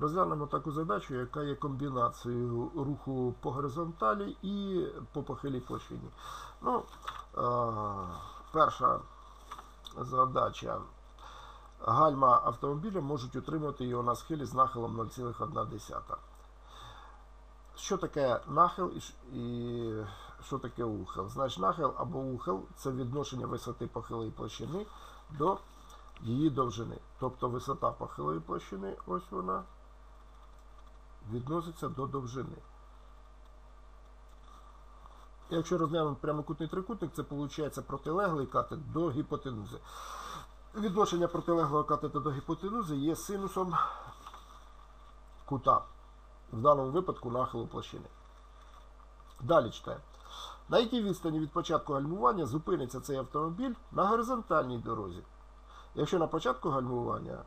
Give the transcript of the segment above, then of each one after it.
Розглянемо таку задачу, яка є комбінацією руху по горизонталі і по похилій площині. Ну, е, перша задача. Гальма автомобіля можуть утримувати його на схилі з нахилом 0,1. Що таке нахил і і що таке ухил? Значить, нахил або ухил це відношення висоти похилої площини до її довжини. Тобто висота похилої площини, ось вона, відноситься до довжини. Якщо розглянути прямокутний трикутник, це виходить протилеглий катет до гіпотенузи. Відношення протилеглого катета до гіпотенузи є синусом кута, в даному випадку нахилу площини. Далі читаємо. На якій відстані від початку гальмування зупиниться цей автомобіль на горизонтальній дорозі? Якщо на початку гальмування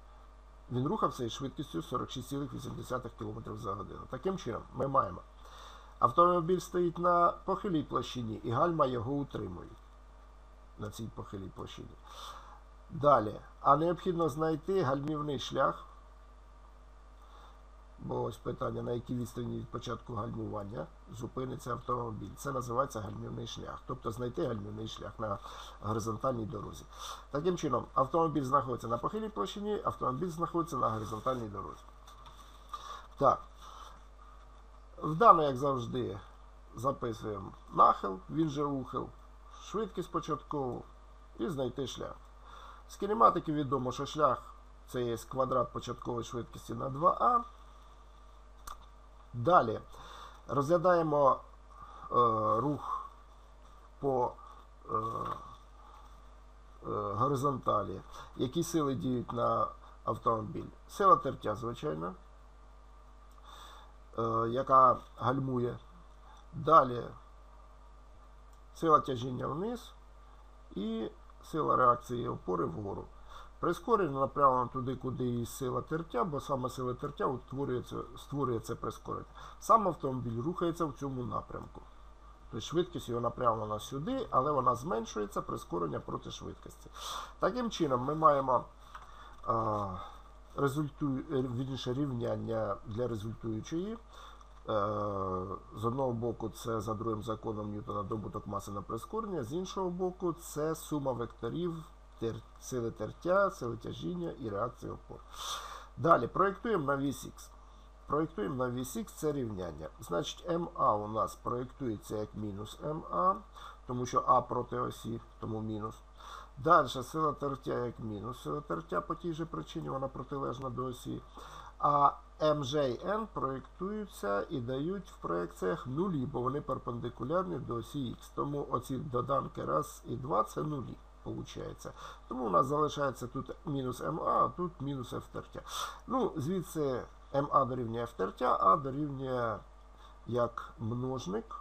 він рухався із швидкістю 46,8 км за годину. Таким чином, ми маємо автомобіль стоїть на похилій площині і гальма його утримують на цій похилій площині. Далі, а необхідно знайти гальмівний шлях. Бо ось питання, на якій відстані від початку гальмування зупиниться автомобіль. Це називається гальмівний шлях. Тобто знайти гальмівний шлях на горизонтальній дорозі. Таким чином, автомобіль знаходиться на похилій площині, автомобіль знаходиться на горизонтальній дорозі. Так. Вдано, як завжди, записуємо нахил, він же ухил, швидкість початкову і знайти шлях. З кінематики відомо, що шлях це є квадрат початкової швидкості на 2а. Далі розглядаємо е, рух по е, е, горизонталі. Які сили діють на автомобіль? Сила тертя, звичайно, е, яка гальмує. Далі сила тяжіння вниз і сила реакції опори вгору. Прискорення направлено туди, куди і сила тертя, бо саме сила тертя утворюється, створює це прискорення. Сам автомобіль рухається в цьому напрямку. Тобто швидкість його направлена сюди, але вона зменшується прискорення проти швидкості. Таким чином, ми маємо а, результу... вірніше, рівняння для результуючої. Е, З одного боку, це за другим законом Ньютона добуток маси на прискорення, з іншого боку, це сума векторів тер... сили тертя, сили тяжіння і реакції опор. Далі проєктуємо на Х. Проєктуємо на Х це рівняння. Значить, МА у нас проєктується як мінус МА, тому що А проти осі, тому мінус. Далі сила тертя як мінус сила тертя по тій же причині, вона протилежна до осі. А МЖ і N проєктуються і дають в проекціях нулі, бо вони перпендикулярні до осі Х. Тому оці доданки раз і два це нулі. Получається. Тому у нас залишається тут мінус МА, а тут мінус F тертя. Ну, звідси МА дорівнює F тертя, А дорівнює як множник,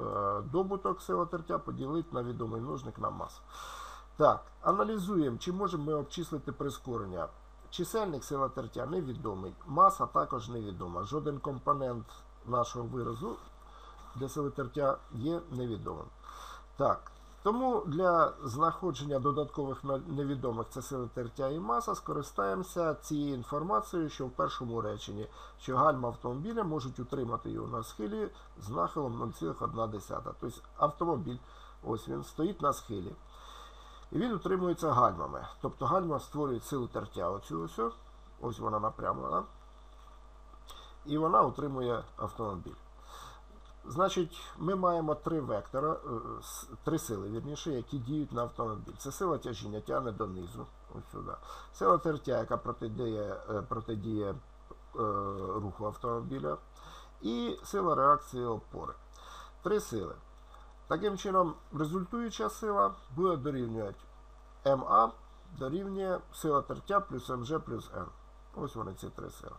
е, добуток сила тертя поділити на відомий множник на масу. Так, аналізуємо, чи можемо ми обчислити прискорення. Чисельник сила тертя невідомий, маса також невідома. Жоден компонент нашого виразу для сили тертя є невідомим. Так, тому для знаходження додаткових невідомих це сили тертя і маса скористаємося цією інформацією, що в першому реченні, що гальма автомобіля можуть утримати його на схилі з нахилом 0,1. Тобто автомобіль, ось він стоїть на схилі. І він утримується гальмами. Тобто гальма створює силу тертя. Оцю ось, ось вона напрямлена. І вона утримує автомобіль. Значить, ми маємо три вектора, е, три сили, вірніше, які діють на автомобіль. Це сила тяжіння тягне донизу, ось сюди. Сила тертя, яка протидіє, е, протидіє е, руху автомобіля. І сила реакції опори. Три сили. Таким чином, результуюча сила буде дорівнювати МА дорівнює сила тертя плюс МЖ плюс Н. Ось вони ці три сили.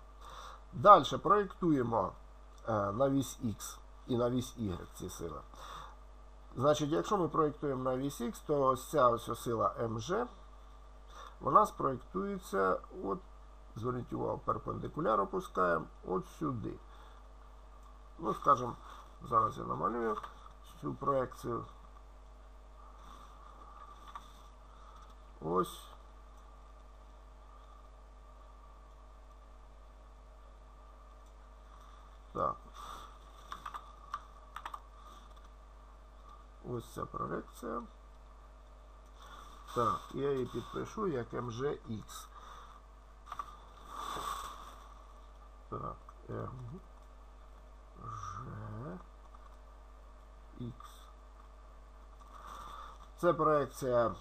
Далі проєктуємо на вісь Х і на вісь Y ці сили. Значить, якщо ми проєктуємо на вісь Х, то ось ця ось сила МЖ, вона спроєктується, от, зверніть увагу, перпендикуляр опускаємо от сюди. Ну, скажімо, зараз я намалюю цю проекцію. Ось. Ось ця проекція. Так, я її підпишу як MGX. Так, MGX. Це проекція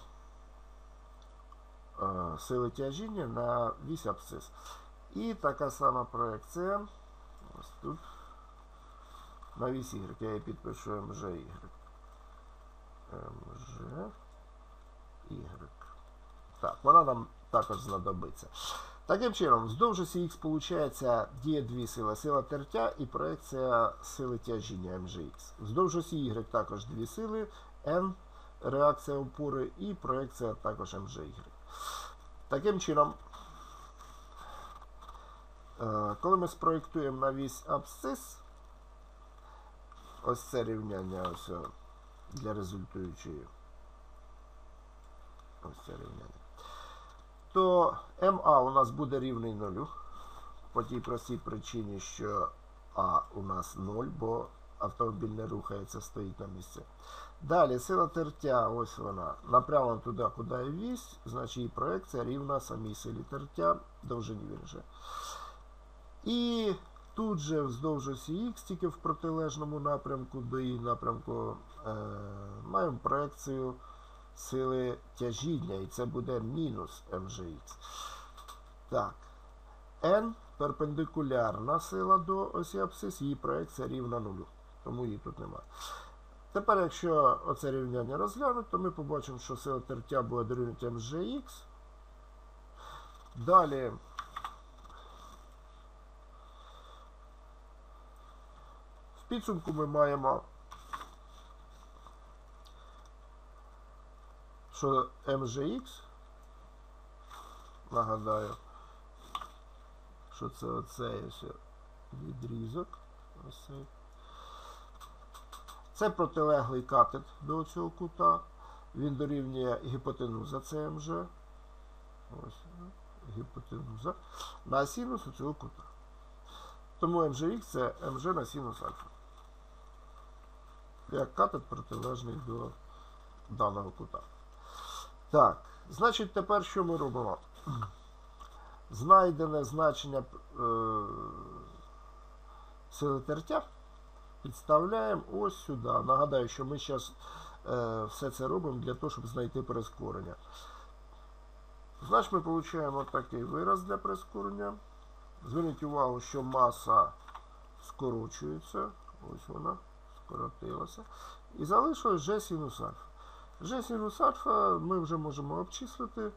е, сили тяжіння на вісь абсцис. І така сама проекція. Ось тут. На вісь Y. Я її підпишу MGY. MGY. Так, вона нам також знадобиться. Таким чином, вздовж Х виходить діє дві сили. Сила тертя і проекція сили тяжіння MGX. Вздовж осі Y також дві сили. N реакція опори і проекція також MGY. Таким чином, е, коли ми спроєктуємо на вісь абсцис, ось це рівняння ось о, для результуючої. Ось. То МА у нас буде рівний нулю. По тій простій причині, що А у нас 0, бо автомобіль не рухається, стоїть на місці. Далі сила тертя, ось вона, направлена туди, куди є вісь, значить її проекція рівна самій силі тертя, довжині вірніше. І тут же вздовж осі Х, тільки в протилежному напрямку до її напрямку, е, маємо проекцію сили тяжіння, і це буде мінус mgx. Так. N перпендикулярна сила до осі абсцис, її проекція рівна нулю. Тому її тут немає. Тепер, якщо оце рівняння розглянути, то ми побачимо, що сила тертя буде дорівнювати mgx. Далі. Підсумку ми маємо, що mgx, нагадаю, що це оцей відрізок. Ось цей. Це протилеглий катет до цього кута. Він дорівнює гіпотенуза ЦМЖ. Ось гіпотенуза. На синус цього кута. Тому МЖХ це МЖ на синус альфа. Як катет протилежний до даного кута. Так, значить, тепер що ми робимо? Знайдене значення е, сили тертя підставляємо ось сюди. Нагадаю, що ми зараз е, все це робимо для того, щоб знайти прискорення. Значить, ми отримуємо такий вираз для прискорення. Зверніть увагу, що маса скорочується. Ось вона скоротилася. І залишилось G синус альфа. G синус альфа ми вже можемо обчислити.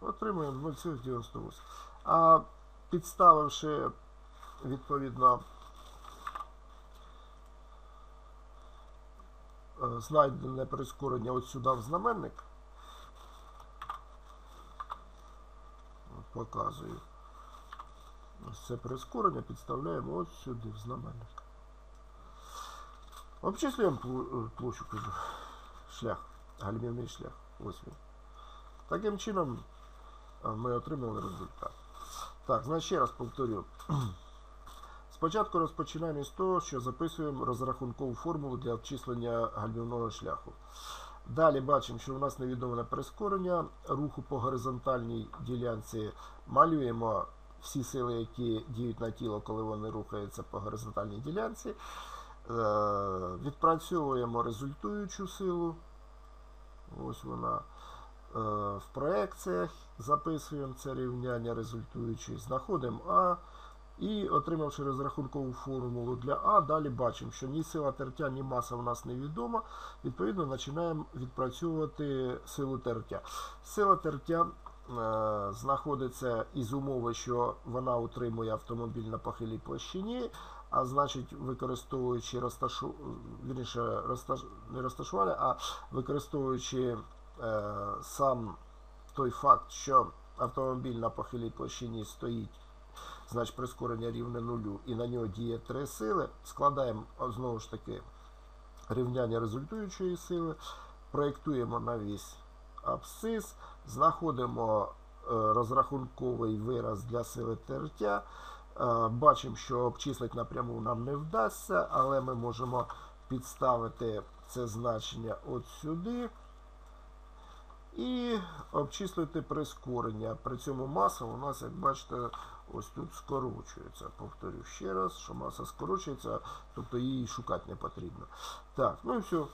Отримуємо 0,98. А підставивши відповідно е, знайдене прискорення от сюди в знаменник. Показую. Ось це прискорення підставляємо от сюди в знаменник. Обчислюємо е, площу шлях, гальмівний шлях. Ось. Таким чином ми отримали результат. Так, значить ще раз повторю. Спочатку розпочинаємо із того, що записуємо розрахункову формулу для обчислення гальмівного шляху. Далі бачимо, що у нас невідоме прискорення руху по горизонтальній ділянці. Малюємо всі сили, які діють на тіло, коли вони рухаються по горизонтальній ділянці. Е, Відпрацьовуємо результуючу силу. Ось вона. Е, В проекціях записуємо це рівняння результуючої, знаходимо А. І отримавши розрахункову формулу для А, далі бачимо, що ні сила тертя, ні маса в нас невідома. Відповідно, починаємо відпрацьовувати силу тертя. Сила тертя е, знаходиться із умови, що вона утримує автомобіль на похилій площині, а значить, використовуючи розташу... вірніше, розташ... не розташування, а використовуючи е, сам той факт, що автомобіль на похилій площині стоїть значить прискорення рівне нулю, і на нього діє три сили. Складаємо знову ж таки рівняння результуючої сили, проєктуємо на вісь абсцис, знаходимо е, розрахунковий вираз для сили тертя. Е, Бачимо, що обчислити напряму нам не вдасться, але ми можемо підставити це значення от сюди. І обчислити прискорення. При цьому маса у нас, як бачите, ось тут скорочується. Повторю ще раз, що маса скорочується, тобто її шукати не потрібно. Так, ну і все.